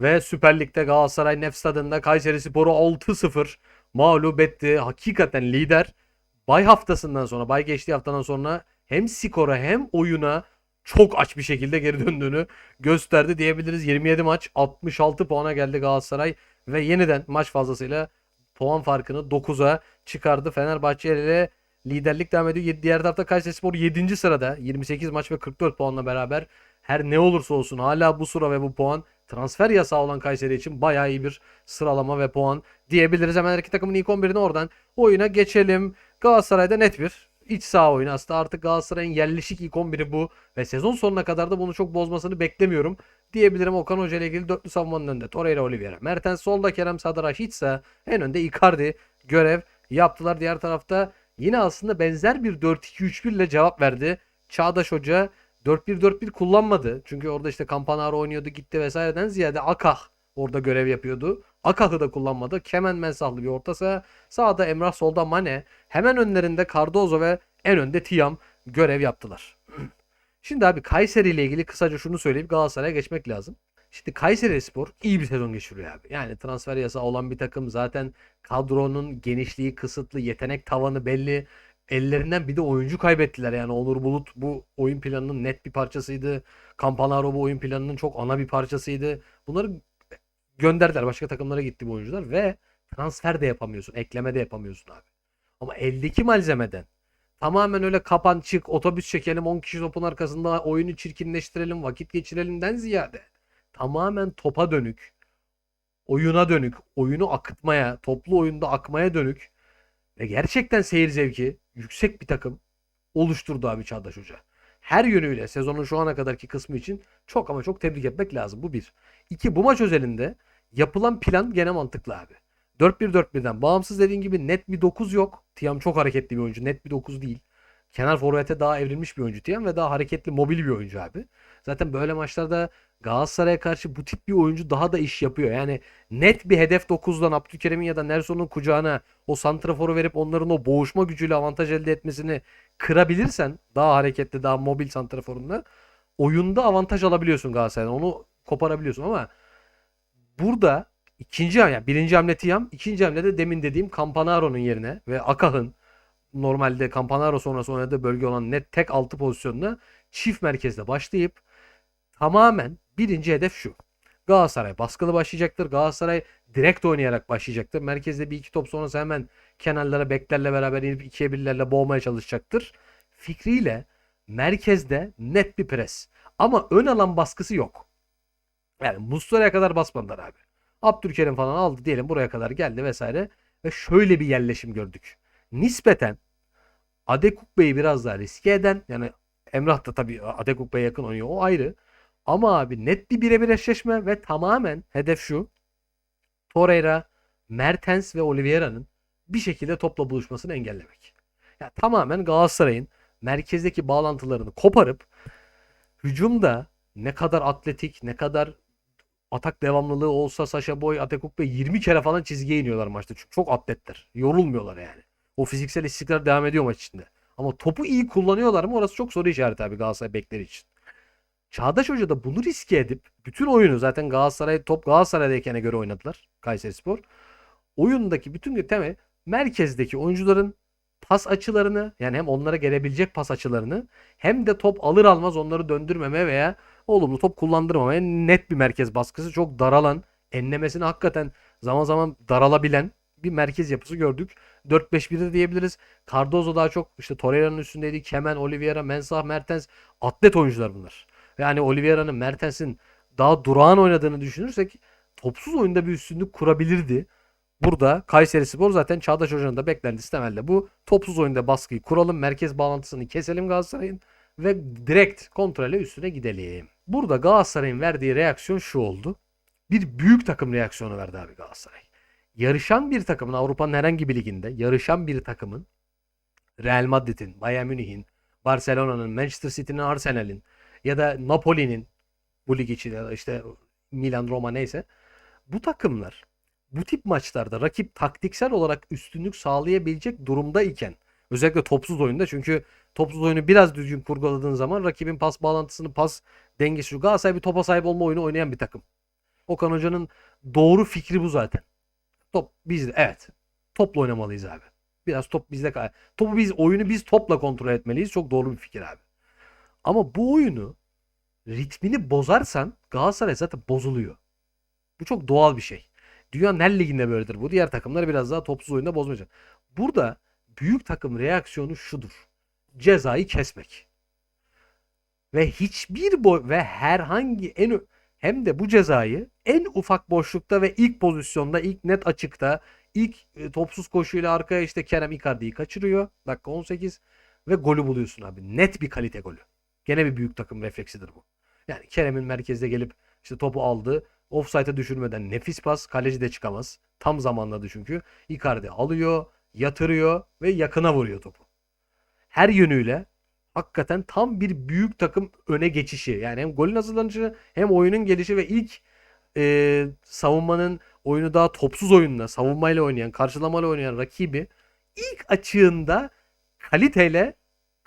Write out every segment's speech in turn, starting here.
Ve Süper Lig'de Galatasaray Nef Stadı'nda Kayseri Spor'u 6-0 mağlup etti. Hakikaten lider. Bay haftasından sonra, bay geçtiği haftadan sonra hem skora hem oyuna çok aç bir şekilde geri döndüğünü gösterdi diyebiliriz. 27 maç 66 puana geldi Galatasaray ve yeniden maç fazlasıyla puan farkını 9'a çıkardı. Fenerbahçe ile liderlik devam ediyor. Diğer tarafta Kayserispor 7. sırada 28 maç ve 44 puanla beraber her ne olursa olsun hala bu sıra ve bu puan transfer yasağı olan Kayseri için bayağı iyi bir sıralama ve puan diyebiliriz. Hemen iki takımın ilk 11'ini oradan oyuna geçelim. Galatasaray'da net bir iç saha oyunu. Aslında artık Galatasaray'ın yerleşik ilk 11'i bu ve sezon sonuna kadar da bunu çok bozmasını beklemiyorum diyebilirim. Okan Hoca ile ilgili dörtlü savunmanın önünde Torreira Oliveira. Mertens solda Kerem Sadaraş ise en önde Icardi görev yaptılar. Diğer tarafta yine aslında benzer bir 4-2-3-1 ile cevap verdi. Çağdaş Hoca 4-1-4-1 kullanmadı. Çünkü orada işte Campanaro oynuyordu gitti vesaireden ziyade Akah orada görev yapıyordu. Akah'ı da kullanmadı. Kemen mensahlı bir orta saha. Sağda Emrah solda Mane. Hemen önlerinde Cardozo ve en önde Tiam görev yaptılar. Şimdi abi Kayseri ile ilgili kısaca şunu söyleyip Galatasaray'a geçmek lazım. Şimdi Kayseri Spor iyi bir sezon geçiriyor abi. Yani transfer yasağı olan bir takım zaten kadronun genişliği kısıtlı, yetenek tavanı belli. Ellerinden bir de oyuncu kaybettiler. Yani Onur Bulut bu oyun planının net bir parçasıydı. Campanaro bu oyun planının çok ana bir parçasıydı. Bunları gönderdiler. Başka takımlara gitti bu oyuncular ve transfer de yapamıyorsun. Ekleme de yapamıyorsun abi. Ama eldeki malzemeden tamamen öyle kapan çık otobüs çekelim 10 kişi topun arkasında oyunu çirkinleştirelim vakit geçirelimden ziyade tamamen topa dönük oyuna dönük oyunu akıtmaya toplu oyunda akmaya dönük ve gerçekten seyir zevki yüksek bir takım oluşturdu abi Çağdaş Hoca. Her yönüyle sezonun şu ana kadarki kısmı için çok ama çok tebrik etmek lazım. Bu bir. İki bu maç özelinde yapılan plan gene mantıklı abi. 4-1-4-1'den bağımsız dediğin gibi net bir 9 yok. Tiam çok hareketli bir oyuncu. Net bir 9 değil. Kenar forvete daha evrilmiş bir oyuncu Tiam ve daha hareketli mobil bir oyuncu abi. Zaten böyle maçlarda Galatasaray'a karşı bu tip bir oyuncu daha da iş yapıyor. Yani net bir hedef 9'dan Abdülkerim'in ya da Nelson'un kucağına o santraforu verip onların o boğuşma gücüyle avantaj elde etmesini kırabilirsen daha hareketli daha mobil santraforunla oyunda avantaj alabiliyorsun Galatasaray'dan. Onu koparabiliyorsun ama burada ikinci yani birinci hamle Tiam, ikinci hamle de demin dediğim Campanaro'nun yerine ve Akah'ın normalde Campanaro sonrası oynadığı bölge olan net tek altı pozisyonuna çift merkezde başlayıp tamamen birinci hedef şu. Galatasaray baskılı başlayacaktır. Galatasaray direkt oynayarak başlayacaktır. Merkezde bir iki top sonrası hemen kenarlara beklerle beraber inip ikiye birlerle boğmaya çalışacaktır. Fikriyle merkezde net bir pres. Ama ön alan baskısı yok. Yani Muslera'ya kadar basmadılar abi. Abdülkerim falan aldı diyelim buraya kadar geldi vesaire. Ve şöyle bir yerleşim gördük. Nispeten Adekukbe'yi biraz daha riske eden yani Emrah da tabii Adekukbe'ye yakın oynuyor o ayrı. Ama abi net bir birebir eşleşme ve tamamen hedef şu. Torreira, Mertens ve Oliveira'nın bir şekilde topla buluşmasını engellemek. Yani tamamen Galatasaray'ın merkezdeki bağlantılarını koparıp hücumda ne kadar atletik, ne kadar atak devamlılığı olsa Sasha Boy, Atekukbe 20 kere falan çizgiye iniyorlar maçta. Çünkü çok atletler. Yorulmuyorlar yani. O fiziksel istikrar devam ediyor maç içinde. Ama topu iyi kullanıyorlar mı? Orası çok soru işareti abi Galatasaray bekleri için. Çağdaş Hoca da bunu riske edip bütün oyunu zaten Galatasaray top Galatasaray'dayken göre oynadılar Kayserispor. Oyundaki bütün temel merkezdeki oyuncuların pas açılarını yani hem onlara gelebilecek pas açılarını hem de top alır almaz onları döndürmeme veya olumlu top kullandırmamaya net bir merkez baskısı çok daralan enlemesini hakikaten zaman zaman daralabilen bir merkez yapısı gördük. 4-5-1'de diyebiliriz. Cardozo daha çok işte Torreira'nın üstündeydi. Kemen, Oliveira, Mensah, Mertens atlet oyuncular bunlar. Yani Oliveira'nın, Mertens'in daha durağan oynadığını düşünürsek topsuz oyunda bir üstünlük kurabilirdi. Burada Kayseri Spor zaten Çağdaş Hoca'nın da beklentisi temelde bu. Topsuz oyunda baskıyı kuralım, merkez bağlantısını keselim Galatasaray'ın ve direkt kontrole üstüne gidelim. Burada Galatasaray'ın verdiği reaksiyon şu oldu. Bir büyük takım reaksiyonu verdi abi Galatasaray. Yarışan bir takımın Avrupa'nın herhangi bir liginde yarışan bir takımın Real Madrid'in, Bayern Münih'in, Barcelona'nın, Manchester City'nin, Arsenal'in ya da Napoli'nin bu lig için ya da işte Milan, Roma neyse bu takımlar bu tip maçlarda rakip taktiksel olarak üstünlük sağlayabilecek durumdayken özellikle topsuz oyunda çünkü topsuz oyunu biraz düzgün kurguladığın zaman rakibin pas bağlantısını pas dengesi Galatasaray bir topa sahip olma oyunu oynayan bir takım. Okan Hoca'nın doğru fikri bu zaten. Top bizde. Evet. Topla oynamalıyız abi. Biraz top bizde. Topu biz oyunu biz topla kontrol etmeliyiz. Çok doğru bir fikir abi. Ama bu oyunu ritmini bozarsan Galatasaray zaten bozuluyor. Bu çok doğal bir şey. Dünyanın her liginde böyledir. Bu diğer takımlar biraz daha topsuz oyunda bozmayacak. Burada büyük takım reaksiyonu şudur. Cezayı kesmek. Ve hiçbir boy ve herhangi en hem de bu cezayı en ufak boşlukta ve ilk pozisyonda, ilk net açıkta, ilk e, topsuz koşuyla arkaya işte Kerem Icardi'yi kaçırıyor. Dakika 18 ve golü buluyorsun abi. Net bir kalite golü. Gene bir büyük takım refleksidir bu. Yani Kerem'in merkezde gelip işte topu aldı. Offside'a düşürmeden nefis pas. Kaleci de çıkamaz. Tam zamanladı çünkü. Icardi alıyor, yatırıyor ve yakına vuruyor topu. Her yönüyle hakikaten tam bir büyük takım öne geçişi. Yani hem golün hazırlanışı hem oyunun gelişi ve ilk e, savunmanın oyunu daha topsuz oyunla, savunmayla oynayan, karşılamayla oynayan rakibi ilk açığında kaliteyle,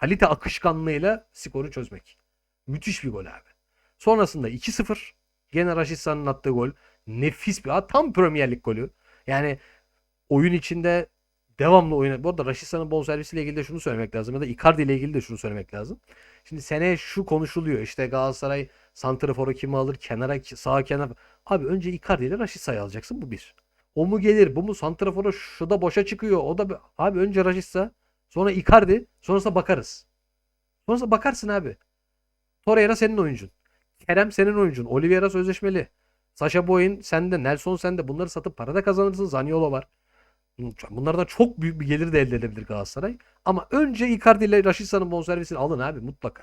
kalite akışkanlığıyla skoru çözmek. Müthiş bir gol abi. Sonrasında 2-0. Gene Raşitsa'nın attığı gol. Nefis bir, tam Premier Lig golü. Yani oyun içinde devamlı oyna. Bu arada Raşitsa'nın bonservisiyle ilgili de şunu söylemek lazım. Ya da Icardi ile ilgili de şunu söylemek lazım. Şimdi seneye şu konuşuluyor. İşte Galatasaray santraforu kimi alır? Kenara, sağ kenar. Abi önce Icardi ile Raşitsa'yı alacaksın. Bu bir. O mu gelir? Bu mu? Santraforu şu da boşa çıkıyor. O da abi önce Raşitsa, sonra Icardi, sonrasında bakarız. Sonrasında bakarsın abi. Torreira senin oyuncun. Kerem senin oyuncun. Oliveira sözleşmeli. Sasha Boy'un sende. Nelson sende. Bunları satıp para da kazanırsın. Zaniolo var. Bunlardan çok büyük bir gelir de elde edebilir Galatasaray. Ama önce Icardi ile Raşitsa'nın bonservisini alın abi mutlaka.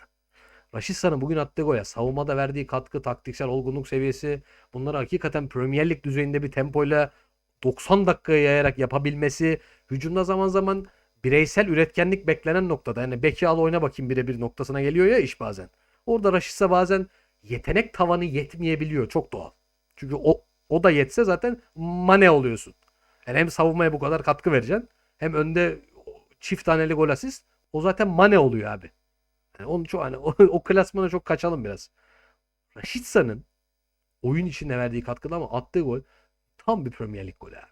Raşitsa'nın bugün attığı goya savunmada verdiği katkı, taktiksel olgunluk seviyesi bunları hakikaten Premier Lig düzeyinde bir tempoyla 90 dakikaya yayarak yapabilmesi, hücumda zaman zaman bireysel üretkenlik beklenen noktada. Yani beki al oyna bakayım birebir noktasına geliyor ya iş bazen. Orada Raşitsa bazen yetenek tavanı yetmeyebiliyor. Çok doğal. Çünkü o o da yetse zaten mane oluyorsun. Yani hem savunmaya bu kadar katkı vereceksin. Hem önde çift taneli gol asist. O zaten mane oluyor abi. Yani onu çok hani o, o klasmana çok kaçalım biraz. Raşitsa'nın oyun içinde verdiği katkıda ama attığı gol tam bir Premier Lig golü abi.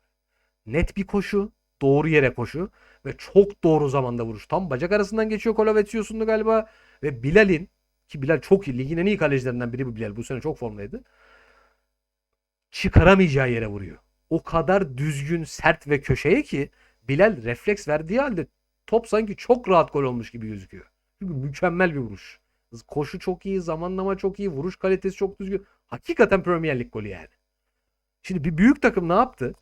Net bir koşu, doğru yere koşu ve çok doğru zamanda vuruş. Tam bacak arasından geçiyor Kolavetsiosun'du galiba ve Bilal'in ki Bilal çok iyi. Ligin en iyi kalecilerinden biri bu Bilal. Bu sene çok formdaydı. Çıkaramayacağı yere vuruyor. O kadar düzgün, sert ve köşeye ki Bilal refleks verdiği halde top sanki çok rahat gol olmuş gibi gözüküyor. Çünkü mükemmel bir vuruş. Koşu çok iyi, zamanlama çok iyi, vuruş kalitesi çok düzgün. Hakikaten Premier Lig golü yani. Şimdi bir büyük takım ne yaptı?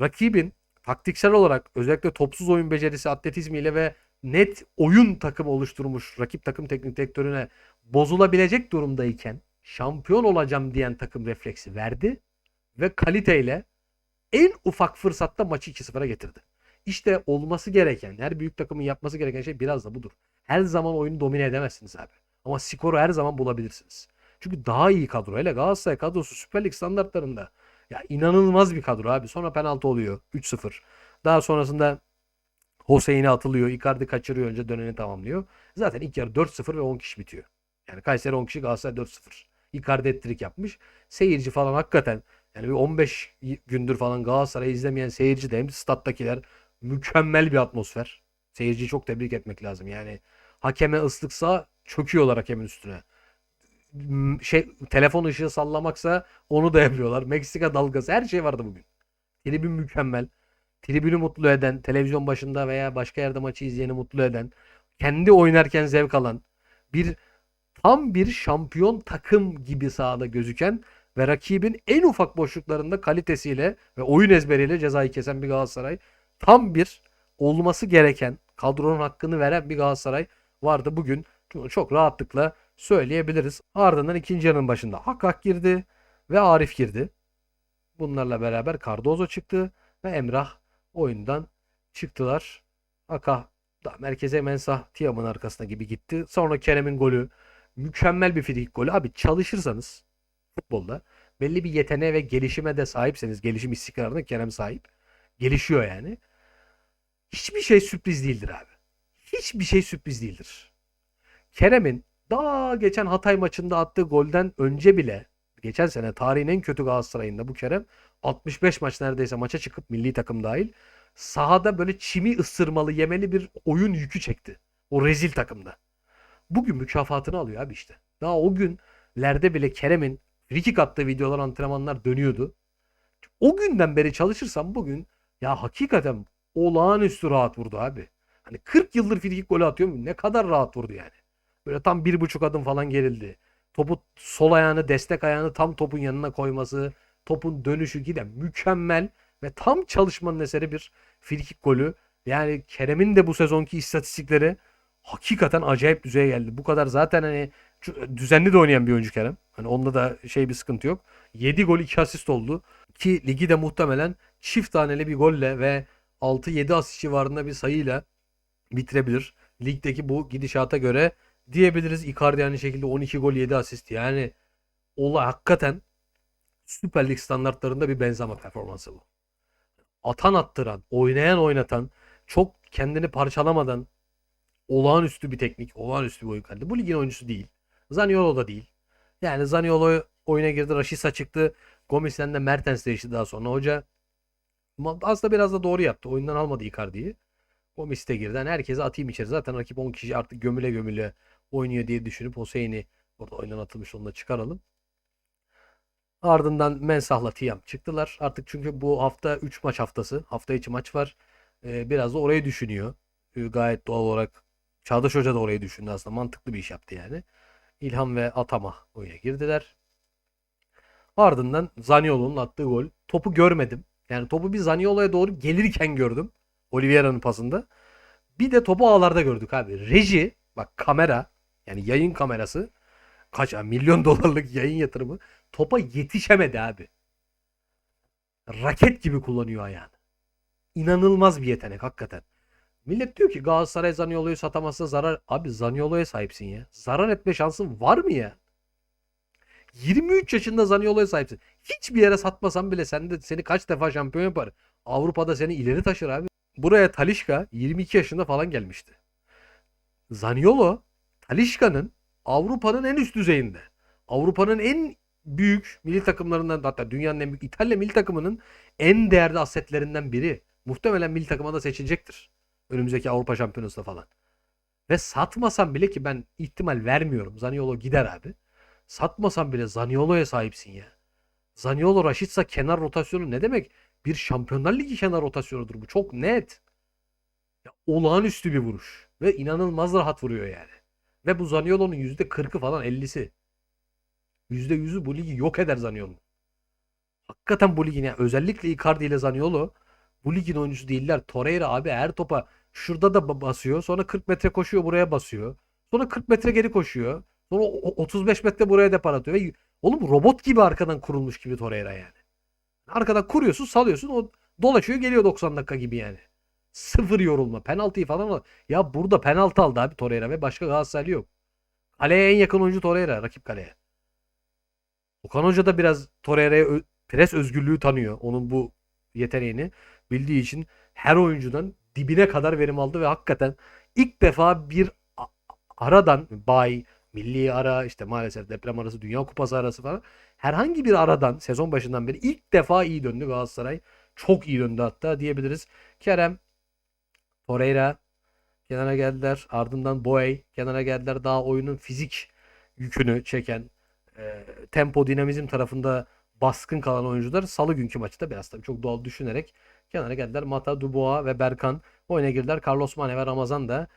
Rakibin taktiksel olarak özellikle topsuz oyun becerisi, atletizmiyle ve net oyun takım oluşturmuş rakip takım teknik direktörüne bozulabilecek durumdayken şampiyon olacağım diyen takım refleksi verdi ve kaliteyle en ufak fırsatta maçı 2-0'a getirdi. İşte olması gereken, her büyük takımın yapması gereken şey biraz da budur. Her zaman oyunu domine edemezsiniz abi. Ama skoru her zaman bulabilirsiniz. Çünkü daha iyi kadro. Hele Galatasaray kadrosu Süper Lig standartlarında ya inanılmaz bir kadro abi. Sonra penaltı oluyor 3-0. Daha sonrasında Hoseyin'e atılıyor. Icardi kaçırıyor önce döneni tamamlıyor. Zaten ilk yarı 4-0 ve 10 kişi bitiyor. Yani Kayseri 10 kişi Galatasaray 4-0. Icardi ettirik yapmış. Seyirci falan hakikaten yani bir 15 gündür falan Galatasaray izlemeyen seyirci de hem stattakiler mükemmel bir atmosfer. Seyirciyi çok tebrik etmek lazım. Yani hakeme ıslıksa çöküyorlar hakemin üstüne. Şey telefon ışığı sallamaksa onu da yapıyorlar. Meksika dalgası her şey vardı bugün. Tribün mükemmel. Tribünü mutlu eden, televizyon başında veya başka yerde maçı izleyeni mutlu eden, kendi oynarken zevk alan, bir tam bir şampiyon takım gibi sahada gözüken ve rakibin en ufak boşluklarında kalitesiyle ve oyun ezberiyle cezayı kesen bir Galatasaray. Tam bir olması gereken kadronun hakkını veren bir Galatasaray vardı bugün. Çok rahatlıkla söyleyebiliriz. Ardından ikinci yarının başında Hakak girdi ve Arif girdi. Bunlarla beraber Cardozo çıktı ve Emrah oyundan çıktılar. Aka da merkeze Mensah Tiam'ın arkasına gibi gitti. Sonra Kerem'in golü mükemmel bir frikik golü. Abi çalışırsanız futbolda belli bir yeteneğe ve gelişime de sahipseniz gelişim istikrarına Kerem sahip. Gelişiyor yani. Hiçbir şey sürpriz değildir abi. Hiçbir şey sürpriz değildir. Kerem'in daha geçen Hatay maçında attığı golden önce bile geçen sene tarihin en kötü Galatasaray'ında bu Kerem 65 maç neredeyse maça çıkıp milli takım dahil sahada böyle çimi ısırmalı yemeli bir oyun yükü çekti. O rezil takımda. Bugün mükafatını alıyor abi işte. Daha o günlerde bile Kerem'in frikik attığı videolar antrenmanlar dönüyordu. O günden beri çalışırsam bugün ya hakikaten olağanüstü rahat vurdu abi. Hani 40 yıldır frikik golü atıyorum. Ne kadar rahat vurdu yani. Böyle tam bir buçuk adım falan gerildi. Topu sol ayağını destek ayağını tam topun yanına koyması. Topun dönüşü giden mükemmel ve tam çalışmanın eseri bir frikik golü. Yani Kerem'in de bu sezonki istatistikleri hakikaten acayip düzeye geldi. Bu kadar zaten hani düzenli de oynayan bir oyuncu Kerem. Hani onda da şey bir sıkıntı yok. 7 gol 2 asist oldu. Ki ligi de muhtemelen çift taneli bir golle ve 6-7 asist civarında bir sayıyla bitirebilir. Ligdeki bu gidişata göre diyebiliriz. Icardi aynı şekilde 12 gol 7 asist. Yani ola hakikaten Süper Lig standartlarında bir benzeme performansı bu. Atan attıran, oynayan oynatan, çok kendini parçalamadan olağanüstü bir teknik, olağanüstü bir oyun kaldı. Bu ligin oyuncusu değil. Zaniolo da değil. Yani Zaniolo oyuna girdi, Rashica çıktı. Gomis'ten de Mertens değişti daha sonra. Hoca aslında biraz da doğru yaptı. Oyundan almadı Icardi'yi. Gomis de girdi. Yani herkese atayım içeri. Zaten rakip 10 kişi artık gömüle gömüle oynuyor diye düşünüp Hüseyin'i orada oyundan atılmış onu da çıkaralım. Ardından Mensah'la Tiam çıktılar. Artık çünkü bu hafta 3 maç haftası. Hafta içi maç var. Ee, biraz da orayı düşünüyor. Ee, gayet doğal olarak Çağdaş Hoca da orayı düşündü aslında. Mantıklı bir iş yaptı yani. İlhan ve Atama oyuna girdiler. Ardından Zaniolo'nun attığı gol. Topu görmedim. Yani topu bir Zaniolo'ya doğru gelirken gördüm. Oliveira'nın pasında. Bir de topu ağlarda gördük abi. Reji bak kamera yani yayın kamerası kaç milyon dolarlık yayın yatırımı topa yetişemedi abi. Raket gibi kullanıyor ayağını. İnanılmaz bir yetenek hakikaten. Millet diyor ki Galatasaray Zaniolo'yu satamazsa zarar. Abi Zaniolo'ya sahipsin ya. Zarar etme şansın var mı ya? 23 yaşında Zaniolo'ya sahipsin. Hiçbir yere satmasan bile sen de seni kaç defa şampiyon yapar. Avrupa'da seni ileri taşır abi. Buraya Talişka 22 yaşında falan gelmişti. Zaniolo Talişka'nın Avrupa'nın en üst düzeyinde. Avrupa'nın en büyük milli takımlarından hatta dünyanın en büyük İtalya milli takımının en değerli asetlerinden biri. Muhtemelen milli takıma da seçilecektir. Önümüzdeki Avrupa Şampiyonası'nda falan. Ve satmasam bile ki ben ihtimal vermiyorum. Zaniolo gider abi. Satmasam bile Zaniolo'ya sahipsin ya. Zaniolo Raşitsa kenar rotasyonu ne demek? Bir Şampiyonlar Ligi kenar rotasyonudur bu. Çok net. Ya, olağanüstü bir vuruş. Ve inanılmaz rahat vuruyor yani. Ve bu Zaniolo'nun %40'ı falan 50'si. %100'ü bu ligi yok eder Zaniolo. Hakikaten bu ligin yani özellikle Icardi ile Zaniolo bu ligin oyuncusu değiller. Torreira abi her topa şurada da ba- basıyor. Sonra 40 metre koşuyor buraya basıyor. Sonra 40 metre geri koşuyor. Sonra o- o- 35 metre buraya depar atıyor. Ve oğlum robot gibi arkadan kurulmuş gibi Torreira yani. Arkadan kuruyorsun salıyorsun o dolaşıyor geliyor 90 dakika gibi yani. Sıfır yorulma. Penaltıyı falan al. Ya burada penaltı aldı abi Torreira ve başka Galatasaraylı yok. Kaleye en yakın oyuncu Torreira rakip kaleye. Okan Hoca da biraz Torreira'ya ö- pres özgürlüğü tanıyor. Onun bu yeteneğini bildiği için her oyuncudan dibine kadar verim aldı ve hakikaten ilk defa bir aradan bay, milli ara işte maalesef deprem arası, Dünya Kupası arası falan herhangi bir aradan sezon başından beri ilk defa iyi döndü Galatasaray. Çok iyi döndü hatta diyebiliriz. Kerem, Torreira kenara geldiler. Ardından Boey kenara geldiler. Daha oyunun fizik yükünü çeken e, tempo dinamizm tarafında baskın kalan oyuncular salı günkü maçta biraz tabii çok doğal düşünerek kenara geldiler. Mata, Dubois ve Berkan oyuna girdiler. Carlos Mane ve Ramazan da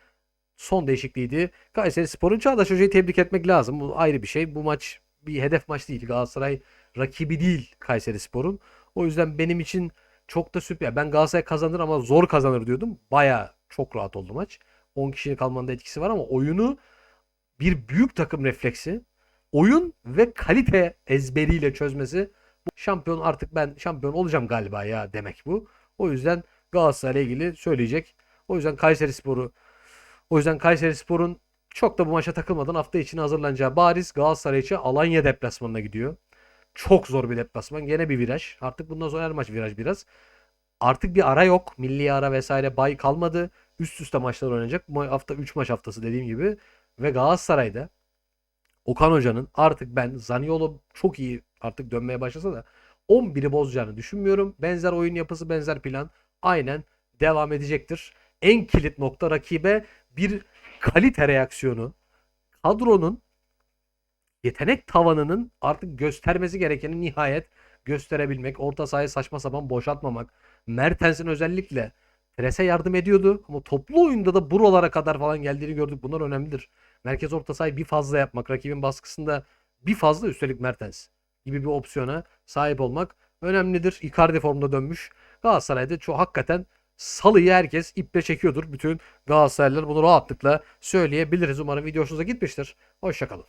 son değişikliğiydi. Kayseri Spor'un Çağdaş Hoca'yı tebrik etmek lazım. Bu ayrı bir şey. Bu maç bir hedef maç değil. Galatasaray rakibi değil Kayseri Spor'un. O yüzden benim için çok da süper. Ben Galatasaray kazanır ama zor kazanır diyordum. Baya çok rahat oldu maç. 10 kişinin kalmanın da etkisi var ama oyunu bir büyük takım refleksi, oyun ve kalite ezberiyle çözmesi bu şampiyon artık ben şampiyon olacağım galiba ya demek bu. O yüzden Galatasaray'la ilgili söyleyecek. O yüzden Kayseri Sporu o yüzden Kayseri Spor'un çok da bu maça takılmadan hafta içine hazırlanacağı bariz Galatasaray için Alanya deplasmanına gidiyor. Çok zor bir deplasman. Gene bir viraj. Artık bundan sonra her maç viraj biraz. Artık bir ara yok. Milli ara vesaire bay kalmadı. Üst üste maçlar oynanacak. Bu hafta 3 maç haftası dediğim gibi. Ve Galatasaray'da Okan Hoca'nın artık ben Zaniolo çok iyi artık dönmeye başlasa da 11'i bozacağını düşünmüyorum. Benzer oyun yapısı, benzer plan aynen devam edecektir. En kilit nokta rakibe bir kalite reaksiyonu. Kadronun yetenek tavanının artık göstermesi gerekeni nihayet gösterebilmek. Orta sahayı saçma sapan boşaltmamak. Mertens'in özellikle prese yardım ediyordu ama toplu oyunda da buralara kadar falan geldiğini gördük. Bunlar önemlidir. Merkez orta sahayı bir fazla yapmak, rakibin baskısında bir fazla üstelik Mertens gibi bir opsiyona sahip olmak önemlidir. Icardi formda dönmüş. Galatasaray'da çok hakikaten salıyı herkes iple çekiyordur. Bütün Galatasaraylılar bunu rahatlıkla söyleyebiliriz. Umarım video hoşunuza gitmiştir. Hoşçakalın.